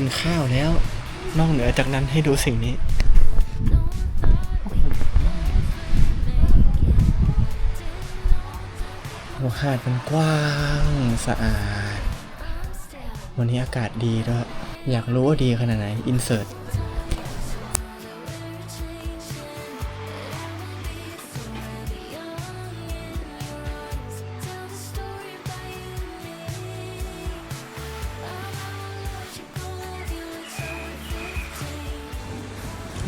กินข้าวแล้ว นอกเหนือจากนั้นให้ดูสิ่งนี้โอ้หาดมันกว้างสะอาด วันนี้อากาศดีด้วย อยากรู้ว่าดีขนาดไหน อินเสิร์ต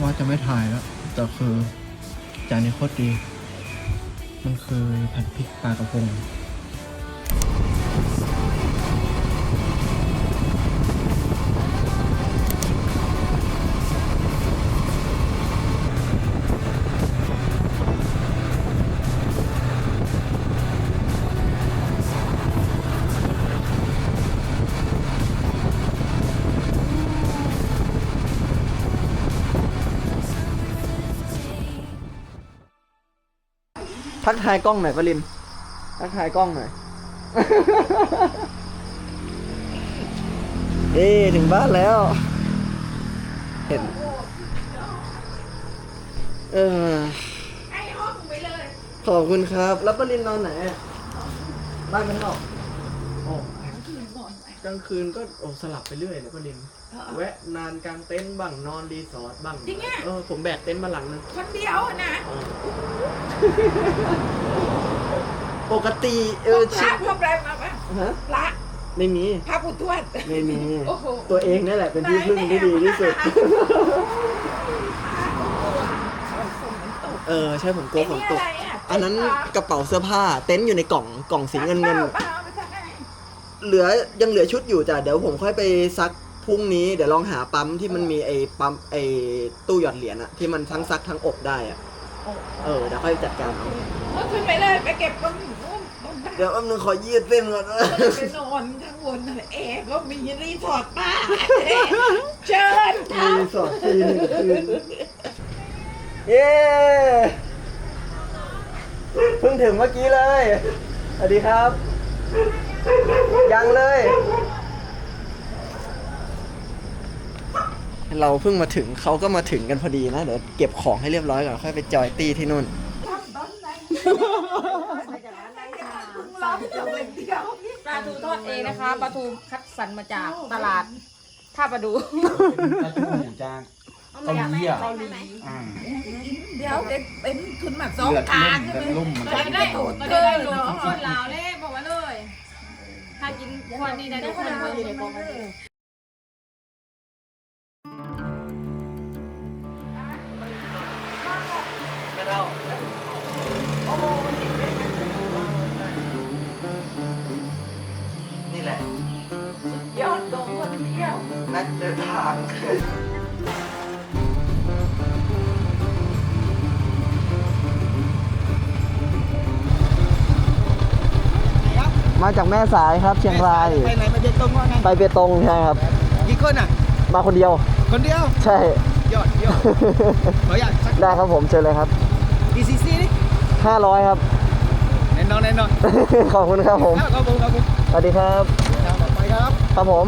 ว่าจะไม่ถ่ายแล้ว แต่คือจานนี้โคตรดี มันคือผัดพริกปลากระพง ทักทายกล้องหน่อยปรินทักทายกล้องหน่อย เอ๊ถึงบ้านแล้ว เห็น เออขอบคุณครับ แล้วปรินนอนไหนบ้านเป็นหรอกกลางคืนก็โอ้สลับไปเรื่อยเลยปริน แวะนานกลางเต็นท์บ้างนอนรีสอร์ทบ้างจริงอะ เออผมแบกเต็นท์มาหลังนึงคนเดียวอะนะปกติเอพอวกพชิระปพวกอะไรมาปะฮะพระไม่มี พระปุทวด ไม่มี โอ้โห ตัวเองนี่แหละเป็นที่พึ่งที่ดีที่สุด เออใช่ผมกลัวฝนตก ไะไรอะอันนั้นกระเป๋าเสื้อผ้าเต็นท์อยู่ในกล่องกล่องสีเงินเงินปล่าปล่าเอาไปซักให้เหลือยังเหลือชุดอยู่จ้ะเดี๋ยวผมค่อยไปซัก พรุ่งนี้เดี๋ยวลองหาปั๊มที่มันมีไอ้ปั๊มไอ้ตู้หยอดเหรียญอะที่มันทั้งซักทั้งอบได้อะเออเดี๋ยวค่อยจัดการเอาเอาขึ้นไปเลยไปเก็บคนนู้นบนบ้านเดี๋ยวแป๊บนึงขอยืดเส้นก่อนนะไปนอนข้างบนนั่นแหละเอ๋ก็มีรีสอร์ทป้าเชิญคมีรับสอดคืนหนึ่งคืนเย้เพิ่งถึงเมื่อกี้เลยสวัสดีครับ ยังเลย เราเพิ่งมาถึงเขาก็มาถึงกันพอดีนะเดี๋ยวเก็บของให้เรียบร้อยก่อนค่อยไปจอยตี้ที่นู่นปลาทูทอดเองนะคะปลาทูคัดสรรมาจากตลาดท่าประดูกระทู้จากเกาหลีอะเกาหลีอ่าเดี๋ยวเด็กเป็นทุนแบบสองเลือดกลาลุ่งมใช่เลือดไหมลุ่มมันก็ได้ก็ได้ลงของคนลาวเลยบอกว่าเลย ถ้ากินควันนี้ได้ทุกคนเลย มาจากแม่สายครับ เชียงราย ไปไหนมาเด็กตรงว่าไงไปเบตงใช่ครับกี่คนอะ มาคนเดียว คนเดียว ใช่ยอดยอดขออยากสักได้ครับผมเชิญเลยครับดีซีซีนี่500ครับแน่นอนแน่นอนขอบคุณครับผม ครับผมครับผมสวัสดีครับต่อไปครับ ครับผม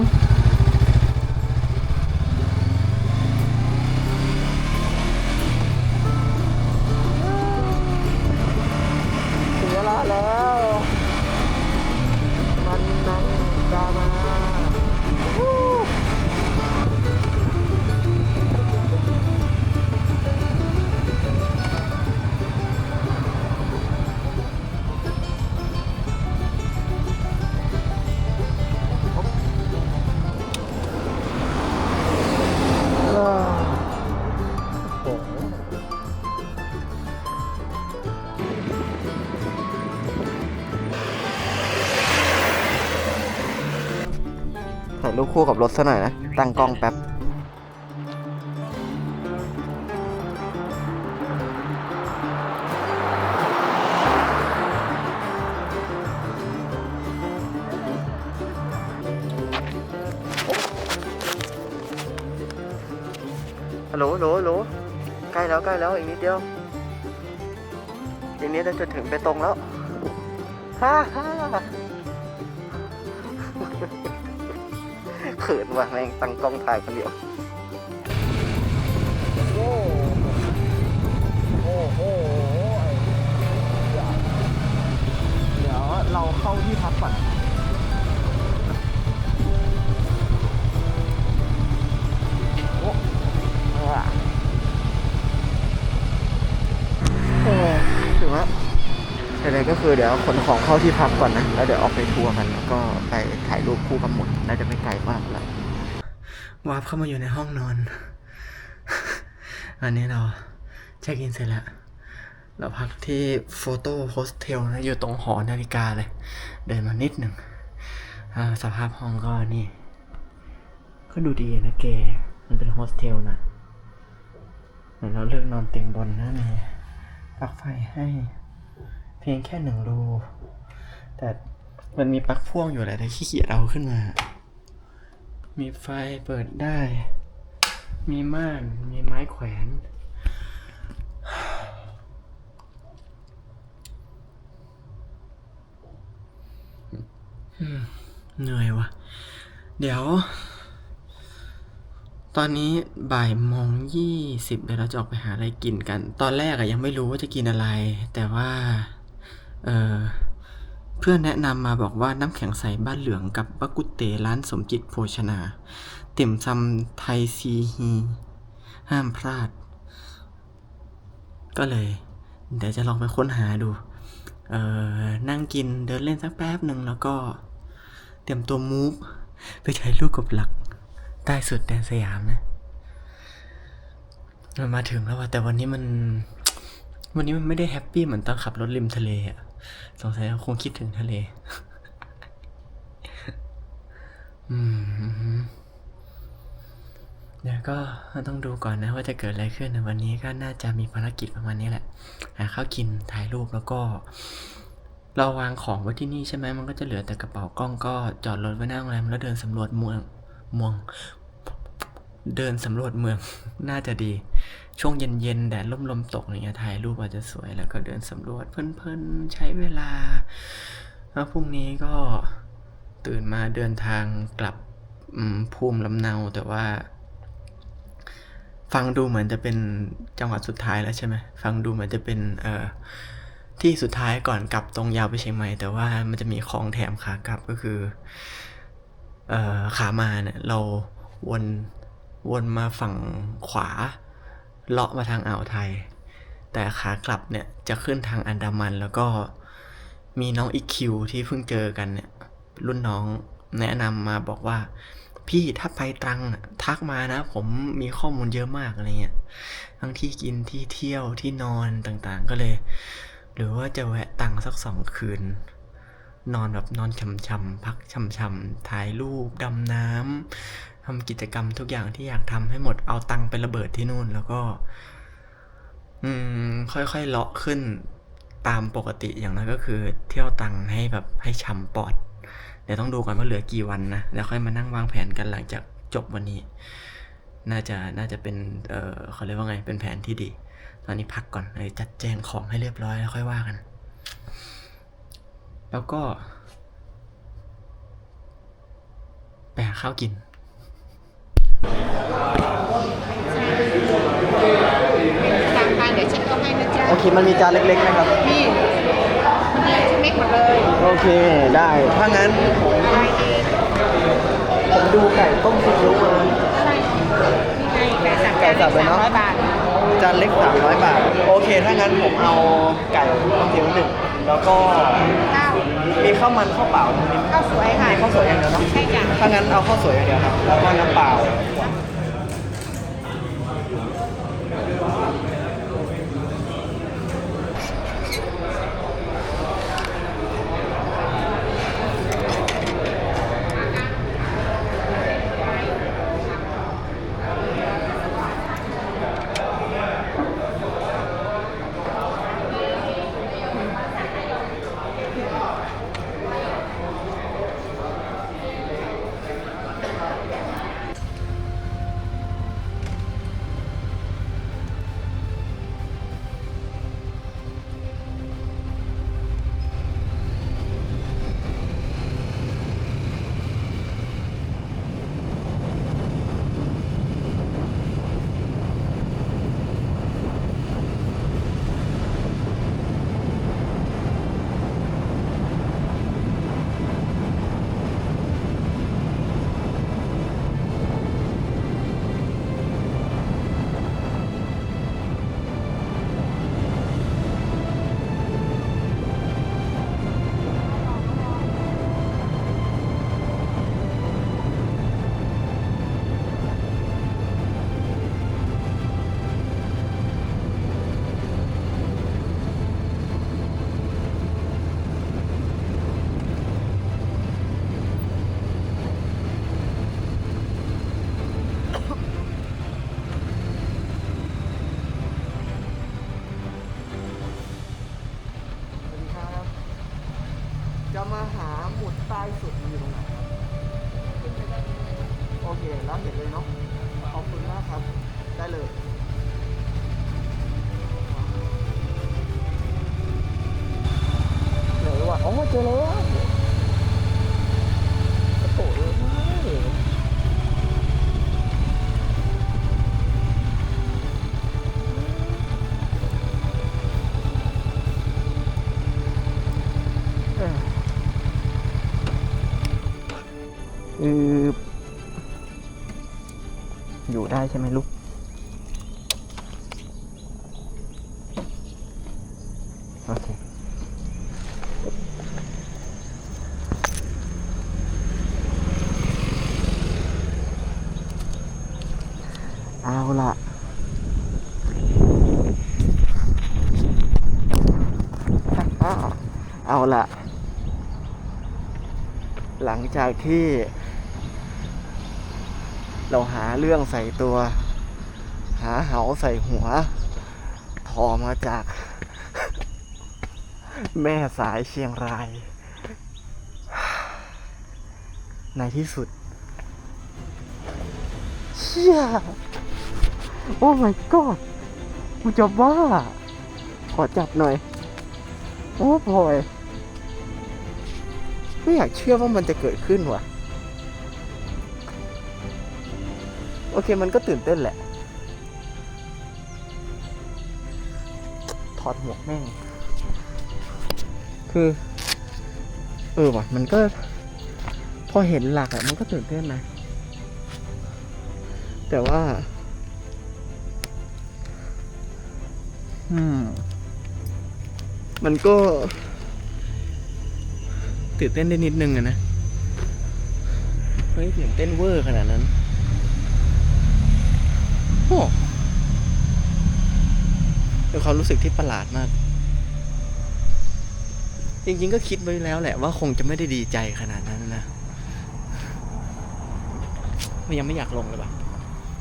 คู่กับรถซะหน่อยนะ ตั้งกล้องแป๊บฮัลโหลโหลฮัลโหลใกล้แล้วใกล้แล้วอีกนิดเดียว อีกนิดจะถึงไปตรงแล้วฮ่าฮ่า เขินว่ะแม่งตั้งกล้องถ่ายคนเดียว โอ้โอ้โหเดี๋ยวเราเข้าที่พักก่อนโอ้โอ้ถึงแล้ อะไรก็คือเดี๋ยวขนของเข้าที่พักก่อนนะแล้วเดี๋ยวออกไปทัวร์กันแล้วก็ไปถ่ายรูปคู่กับหมดน่าจะไม่ไกลมากเลยววาร์ปเข้ามาอยู่ในห้องนอน อันนี้เราเช็คอินเสร็จแล้ว เราพักที่โฟโต้โฮสเทลนะอยู่ตรงหอนาฬิกาเลย เดินมานิดหนึ่งสภาพห้องก็นี่ ก็ดูดีนะแก มันเป็นโฮสเทลนะเหมือนเราเลือกนอนเตียงบนนะเนี่ปลั๊กไฟให้ เพียงแค่หนึ่งรูแต่มันมีปลั๊กพ่วงอยู่แหละแต่ขี้เกียจเอาขึ้นมา มีไฟเปิดได้ มีม่าน มีไม้แขวน เหนื่อยวะเดี๋ยว ตอนนี้บ่ายโมงยี่สิบเดี๋ยวเราจะออกไปหาอะไรกินกัน ตอนแรกอะยังไม่รู้ว่าจะกินอะไร แต่ว่า เออเพื่อนแนะนำมาบอกว่าน้ำแข็งใสบ้านเหลืองกับบักกุเตร้านสมจิตโภชนาติ่มซำไทยซีฮีห้ามพลาด ก็เลย เดี๋ยวจะลองไปค้นหาดู เออนั่งกินเดินเล่นสักแป๊บหนึ่งแล้วก็ เตรียมตัวมูฟไปถ่ายรูปกับหลักใต้สุดแดนสยามนะมันมาถึงแล้วว่ะแต่วันนี้มัน วันนี้มันไม่ได้แฮปปี้เหมือนตอนขับรถริมทะเลอะ สงสัยคงคิดถึงทะเล อืมเดี๋ยวก็ต้องดูก่อนนะว่าจะเกิดอะไรขึ้นในวันนี้ก็น่าจะมีภารกิจประมาณนี้แหละ หาข้าวกินถ่ายรูปแล้วก็ เราวางของไว้ที่นี่ใช่ไหมมันก็จะเหลือแต่กระเป๋ากล้องก็จอดรถไว้หน้าโรงแรมแล้วเดินสำรวจเมืองเมือง เดินสำรวจเมืองน่าจะดี ช่วงเย็นๆแดดร่มๆตกอะไรเงี้ยถ่ายรูปอาจจะสวยแล้วก็เดินสำรวจเพลินๆใช้เวลาแล้วพรุ่งนี้ก็ตื่นมาเดินทางกลับภูมิลำเนาแต่ว่า ฟังดูเหมือนจะเป็นจังหวัดสุดท้ายแล้วใช่ไหมฟังดูเหมือนจะเป็นเอ่อที่สุดท้ายก่อนกลับตรงยาวไปเชียงใหม่แต่ว่ามันจะมีของแถมขากลับก็คือเอ่อขามาเนี่ยเราวนวนมาฝั่งขวา เลาะมาทางอ่าวไทย แต่ขากลับเนี่ยจะขึ้นทางอันดามันแล้วก็มีน้องอีคิวที่เพิ่งเจอกันเนี่ย รุ่นน้องแนะนำมาบอกว่า พี่ถ้าไปตรังทักมานะ ผมมีข้อมูลเยอะมากอะไรเงี้ยทั้งที่กินที่เที่ยวที่นอนต่างๆ ก็เลย หรือว่าจะแวะตังสักสองคืน นอนแบบนอนช่ำๆพักช่ำๆถ่ายรูปดำน้ำ ทำกิจกรรมทุกอย่างที่อยากทำให้หมดเอาตังค์ไประเบิดที่นู่น แล้วก็ อืม ค่อยๆเลาะขึ้นตามปกติอย่างนั้นก็คือ เที่ยวตังค์ให้แบบให้ช่ำปอด เดี๋ยวต้องดูก่อนว่าเหลือกี่วันนะแล้วค่อยมานั่งวางแผนกันหลังจากจบวันนี้ น่าจะน่าจะเป็น เออเขาเรียกว่าไง เป็นแผนที่ดี ตอนนี้พักก่อนเลยจัดแจงของให้เรียบร้อยแล้วค่อยว่ากัน แล้วก็ไปหาข้าวกิน ตามการเดี๋ยวฉันก็ให้นะจ๊ะโอเคมันมีจานเล็กๆนะครับพี่มันเลยชิ้นเล็กหมดเลยโอเคได้ถ้างั้นผมได้เองผมดูไก่ต้มซีอิ๊วมาใช่นี่ไงไก่สับไก่สับเลยเนอะสามร้อยบาทจานเล็ก 300 บาท โอเค ถ้างั้นผมเอาไก่ต้มซีอิ๊วหนึ่งแล้วก็ข้าว มีข้าวมันข้าวเปล่าตรงนี้ไหมข้าวสวยค่ะมีข้าวสวยอย่างเดียวเนาะใช่จ้ะถ้างั้นเอาข้าวสวยอย่างเดียวครับแล้วก็น้ำเปล่ามา อืออยู่ได้ใช่ไหมลูก โอเค เอาละเอาละหลังจากที่ เราหาเรื่องใส่ตัว หาเหาใส่หัว ถอมาจาก แม่สายเชียงราย ในที่สุด เชี่ย โอ้ my god กูจะบ้า ขอจับหน่อย โอ้พลอย ไม่อยากเชื่อว่ามันจะเกิดขึ้นว่ะ โอเคมันก็ตื่นเต้นแหละ ถอดหมวกแม่ง คือ เออว่ะ มันก็ พอเห็นหลักอะมันก็ตื่นเต้นนะ แต่ว่า อืม มันก็ ตื่นเต้นได้นิดนึงอะนะ เฮ้ยตื่นเต้นเวอร์ขนาดนั้น โอ้เป็นความรู้สึกที่ประหลาดมาก จริงๆก็คิดไว้แล้วแหละว่าคงจะไม่ได้ดีใจขนาดนั้นนะมันยังไม่อยากลงเลยปะ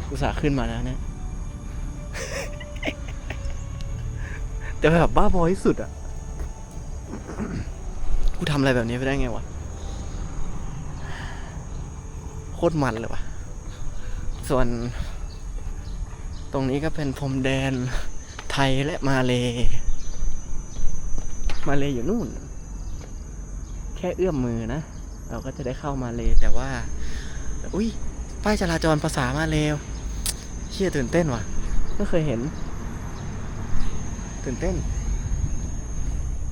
อุตส่าห์ขึ้นมาแล้วเนะแต่แบบบ้าบอที่สุดอะกูทำอะไรแบบนี้ไปได้ไงวะ โคตรมันเลยวะ ส่วน ตรงนี้ก็เป็นพรมแดนไทยและมาเล มาเลอยู่นู่น แค่เอื้อมมือนะ เราก็จะได้เข้ามาเลแต่ว่า อุ้ยป้ายจราจรภาษามาเลเชี่ยตื่นเต้นว่ะไม่เคยเห็น ตื่นเต้น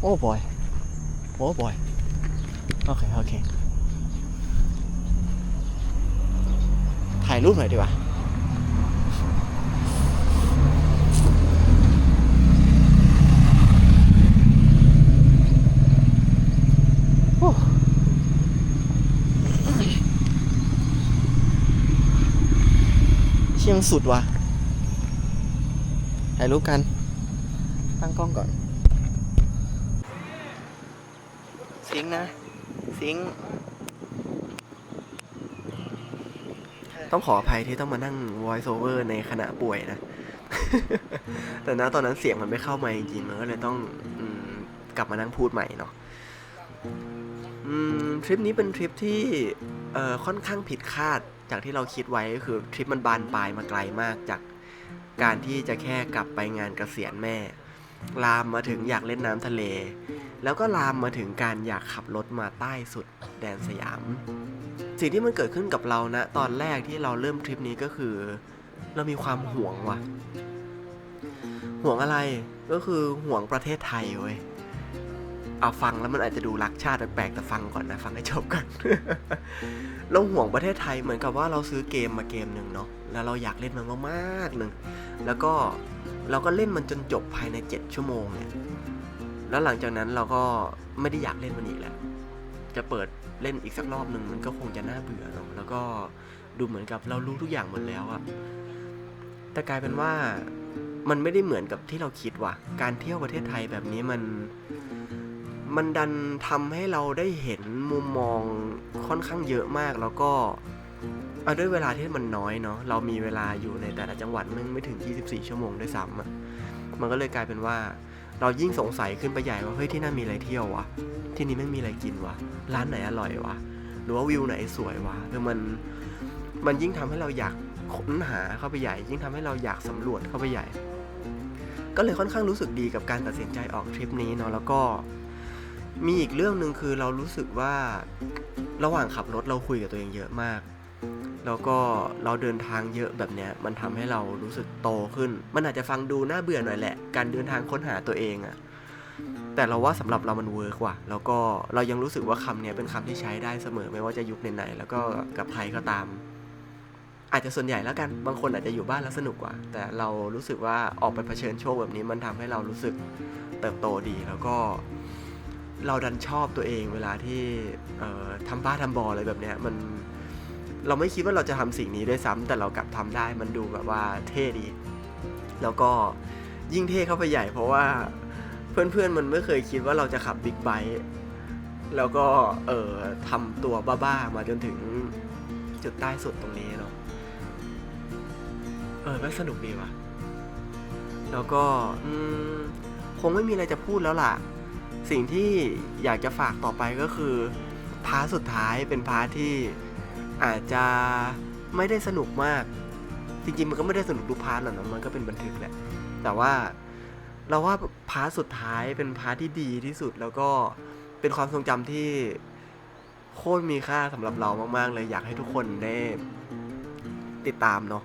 โอ้บอย โอ้บอย โอเค โอเค ถ่ายรูปหน่อยดีกว่า ชียงสุดว่ะถ่ายรูปกัน ตั้งกล้องก่อน สิงนะ สิง ต้องขออภัยที่ต้องมานั่ง voice over ในขณะป่วยนะ แต่นะตอนนั้นเสียงมันไม่เข้ามาจริงๆมันก็เลยต้องอกลับมานั่งพูดใหม่เนาะทริปนี้เป็นทริปที่ค่อนข้างผิดคาด จากที่เราคิดไว้ก็คือทริปมันบานปลายมาไกลมากจากการที่จะแค่กลับไปงานเกษียณแม่ ลามมาถึงอยากเล่นน้ำทะเล แล้วก็ลามมาถึงการอยากขับรถมาใต้สุดแดนสยาม สิ่งที่มันเกิดขึ้นกับเรานะ ตอนแรกที่เราเริ่มทริปนี้ก็คือ เรามีความห่วงว่ะห่วงอะไรก็คือห่วงประเทศไทยเว้ย เอาฟังแล้วมันอาจจะดูรักชาติแปลกแต่ฟังก่อนนะ ฟังให้จบก่อนเราห่วงประเทศไทยเหมือนกับว่าเราซื้อเกมมาเกมหนึ่งเนาะแล้วเราอยากเล่นมันมากๆหนึ่งแล้วก็เราก็เล่นมันจนจบภายใน 7 ชั่วโมงเนี่ยแล้วหลังจากนั้นเราก็ไม่ได้อยากเล่นมันอีกแล้วจะเปิดเล่นอีกสักรอบหนึ่งมันก็คงจะน่าเบื่อเนาะแล้วก็ดูเหมือนกับเรารู้ทุกอย่างหมดแล้วอะแต่กลายเป็นว่ามันไม่ได้เหมือนกับที่เราคิดว่ะ การเที่ยวประเทศไทยแบบนี้มัน มันดันทำให้เราได้เห็นมุมมองค่อนข้างเยอะมากแล้วก็ด้วยเวลาที่มันน้อยเนาะเรามีเวลาอยู่ในแต่ละจังหวัดมันไม่ถึง 24 ชั่วโมงด้วยซ้ำมันก็เลยกลายเป็นว่า เรายิ่งสงสัยขึ้นไปใหญ่ว่าเฮ้ยที่นั่นมีอะไรเที่ยววะที่นี่ไม่มีอะไรกินวะร้านไหนอร่อยวะหรือว่าวิวไหนสวยวะคือมันมันยิ่งทำให้เราอยากค้นหาเข้าไปใหญ่ ยิ่งทำให้เราอยากสำรวจเข้าไปใหญ่ ก็เลยค่อนข้างรู้สึกดีกับการตัดสินใจออกทริปนี้เนาะแล้วก็ มีอีกเรื่องหนึ่งคือเรารู้สึกว่าระหว่างขับรถเราคุยกับตัวเองเยอะมาก แล้วก็เราเดินทางเยอะแบบเนี้ยมันทำให้เรารู้สึกโตขึ้น มันอาจจะฟังดูน่าเบื่อหน่อยแหละ การเดินทางค้นหาตัวเองอะแต่เราว่าสำหรับเรามันเวิร์กว่ะแล้วก็เรายังรู้สึกว่าคำนี้เป็นคำที่ใช้ได้เสมอไม่ว่าจะยุคไหนๆแล้วก็กับใครก็ตาม อาจจะส่วนใหญ่แล้วกันบางคนอาจจะอยู่บ้านแล้วสนุกกว่า แต่เรารู้สึกว่าออกไปเผชิญโชคแบบนี้มันทำให้เรารู้สึกเติบโตดีแล้วก็ เราดันชอบตัวเองเวลาที่ทำบ้าทำบออะไรแบบเนี้ยมันเราไม่คิดว่าเราจะทำสิ่งนี้ด้วยซ้ำแต่เรากลับทำได้มันดูแบบว่าเท่ดี แล้วก็ยิ่งเท่เข้าไปใหญ่ เพราะว่าเพื่อนๆมันไม่เคยคิดว่าเราจะขับบิ๊กไบค์แล้วก็เอ่อทำตัวบ้าๆมาจนถึงจุดใต้สุดตรงนี้เนาะเออแม่สนุกดีว่ะ แล้วก็คงไม่มีอะไรจะพูดแล้วล่ะ สิ่งที่อยากจะฝากต่อไปก็คือพาร์ทสุดท้ายเป็นพาร์ทที่อาจจะไม่ได้สนุกมาก จริงๆมันก็ไม่ได้สนุกทุกพาร์ทหรอกนะมันก็เป็นบันทึกแหละแต่ว่าเราว่าพาร์ทสุดท้ายเป็นพาร์ทที่ดีที่สุดแล้วก็เป็นความทรงจำที่โคตรมีค่าสำหรับเรามากๆเลยอยากให้ทุกคนได้ติดตามเนาะ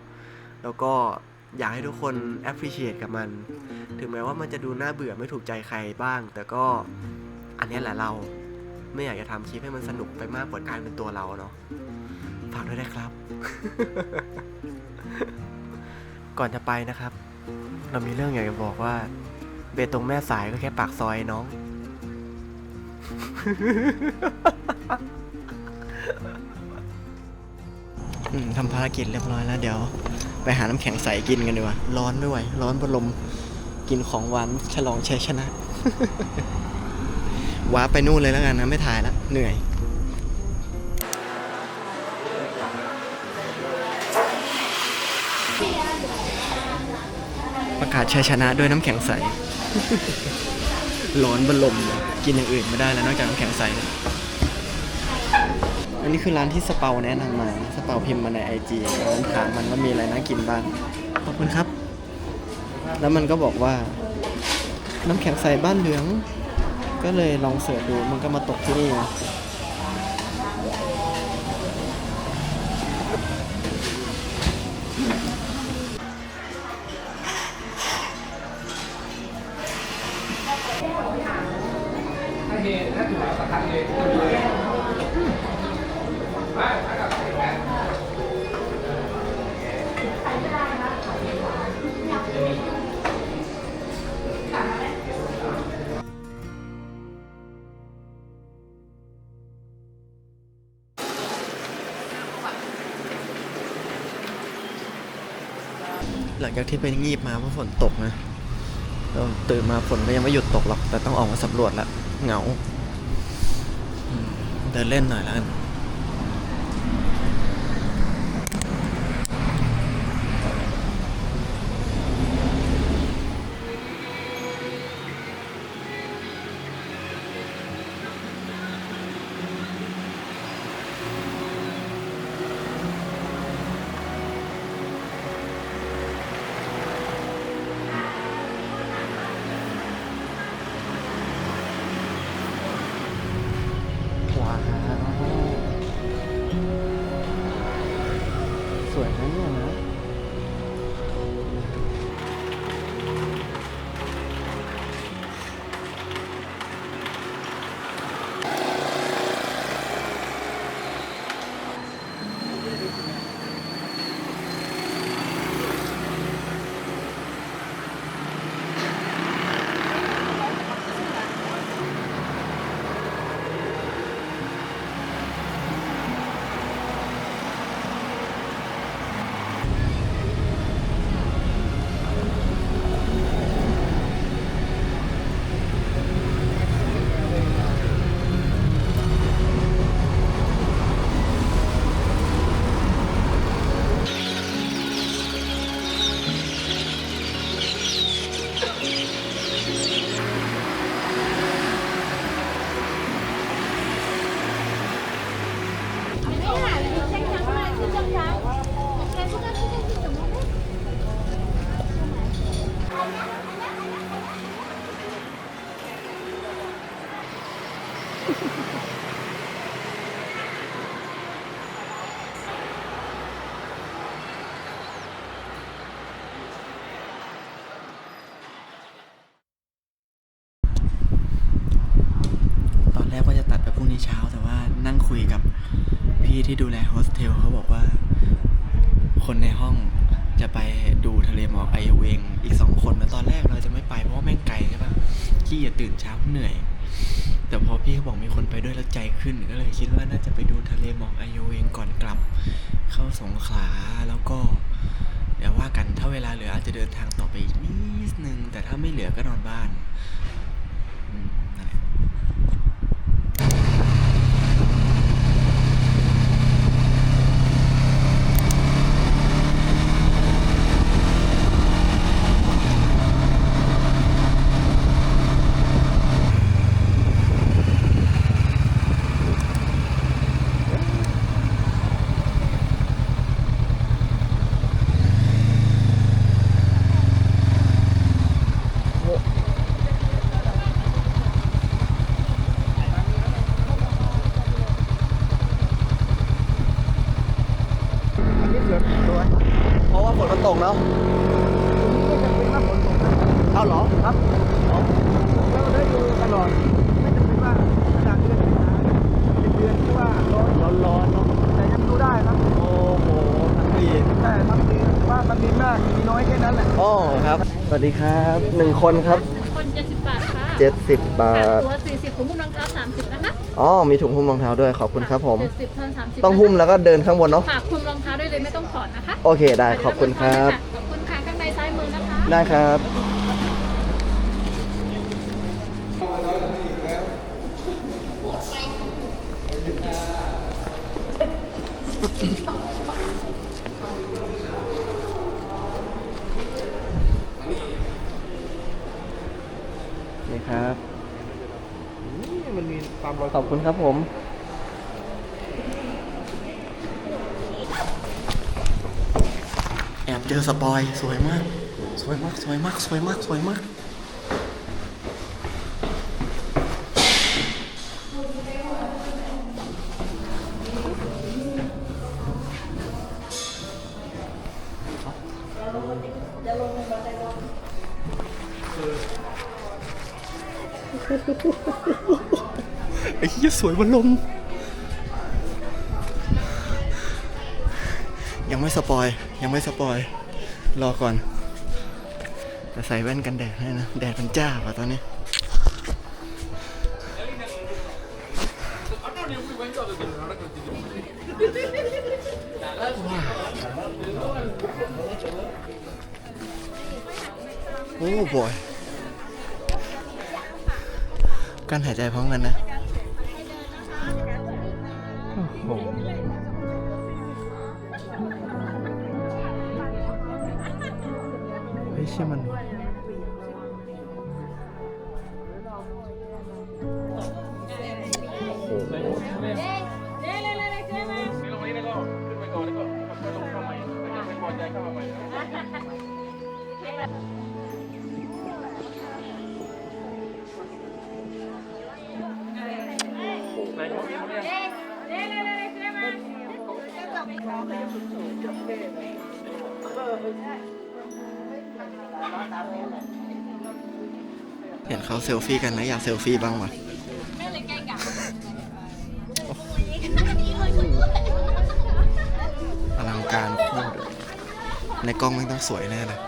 แล้วก็ อยากให้ทุกคน appreciate กับมัน ถึงแม้ว่ามันจะดูน่าเบื่อไม่ถูกใจใครบ้าง แต่ก็อันนี้แหละเราไม่อยากจะทำคลิปให้มันสนุกไปมากกว่าการเป็นตัวเราเนาะฝากด้วยนะครับ ก่อนจะไปนะครับ เรามีเรื่องอยากจะบอกว่า เบตงแม่สายก็แค่ปากซอยน้องทำภารกิจเรียบร้อยแล้วเดี๋ยว ไปหาน้ำแข็งใสกินกันดีกว่า ร้อนไม่ไหว ร้อนบนลม กินของหวานฉลองชัยชนะว้าไปนู่นเลยแล้วกันนะ ไม่ถ่ายล้วเหนื่อยประกาศชัยชนะด้วยน้ำแข็งใส ร้อนบนลมเลยกินอย่างอื่นไม่ได้แล้วนอกจากน้ำแข็งใส อันนี้คือร้านที่สเปาแนะนำมา สเปาพิมพ์มาในไอจีผมถามมันว่ามีอะไรน่ากินบ้าง ขอบคุณครับ แล้วมันก็บอกว่า น้ำแข็งใสบ้านเหลือง ก็เลยลองเสิร์ชดู มันก็มาตกที่นี่นะ หลังจากที่ไปงีบมาเพราะฝนตกนะตื่นมาฝนก็ยังไม่หยุดตกหรอก แต่ต้องออกมาสำรวจละเหงา เดินเล่นหน่อยแล้วกัน ในห้องจะไปดูทะเลหมอกไอเวงอีกสองคนแล้วตอนแรกเราจะไม่ไปเพราะว่าแม่งไกลใช่ปะขี้จะตื่นเช้าเหนื่อย แต่พอพี่เขาบอกมีคนไปด้วยแล้วใจขึ้นก็เลยคิดว่าน่าจะไปดูทะเลหมอกไอเวงก่อนกลับ เข้าสงขลาแล้วก็เดี๋ยวว่ากันถ้าเวลาเหลืออาจจะเดินทางต่อไปอีกนิดนึงแต่ถ้าไม่เหลือก็นอนบ้านอืมนั่นแหละ อันนี้เสือตัวเพราะว่าฝนมันตกเนาะไม่จำเป็นว่าฝนตกนะเอาเหรอครับแล้วได้ดูตลอดไม่จำเป็นว่าขนาดเดือนสิงหาเป็นเดือนที่ว่าร้อนร้อนร้อนเนาะแต่ยังดูได้ครับโอ้โหทั้งปีแต่ทั้งปีว่ามันมีมากมีน้อยแค่นั้นแหละอ๋อครับ สวัสดีครับหนึ่งคนครับคนเจ็ดสิบบาทค่ะเจ็ดสิบบาท ตัวสี่สิบผมหุ้มรองเท้าสามสิบนะคะอ๋อ มีถุงหุ้มรองเท้าด้วย ขอบคุณครับผม เจ็ดสิบเท่าสามสิบต้องหุ้มแล้วก็เดินข้างบนเนาะ ฝากคุมรองเท้า เลยไม่ต้องถอดนะคะโอเคได้ขอบคุณครับ ขอบคุณค่ะข้างในซ้ายมือนะคะ ได้ครับ นี่ครับมันมีตามรอยขอบคุณครับผม แอบ เจอสปอยสวยมาก สวยมากสวยมากสวยมากสวยมากไอ้เหี้ยสวยบนลม ยังไม่สปอย ยังไม่สปอย รอก่อนจะใส่แว่นกันแดดให้นะ แดดมันจ้าว่ะตอนนี้ โอ้บอยการหายใจพร้อมกันนะ เห็นเขาเซลฟี่กันแล้วอยากเซลฟี่บ้างวะโอ้โหอลังการโคตรในกล้องมันต้องสวยแน่เลย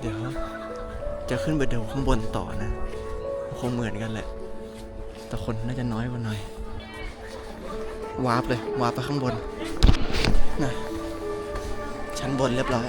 เดี๋ยว จะขึ้นไปดูข้างบนต่อนะ คงเหมือนกันแหละ แต่คนน่าจะน้อยกว่าหน่อยวาร์ปเลยวาร์ปไปข้างบนนะชั้นบนเรียบร้อย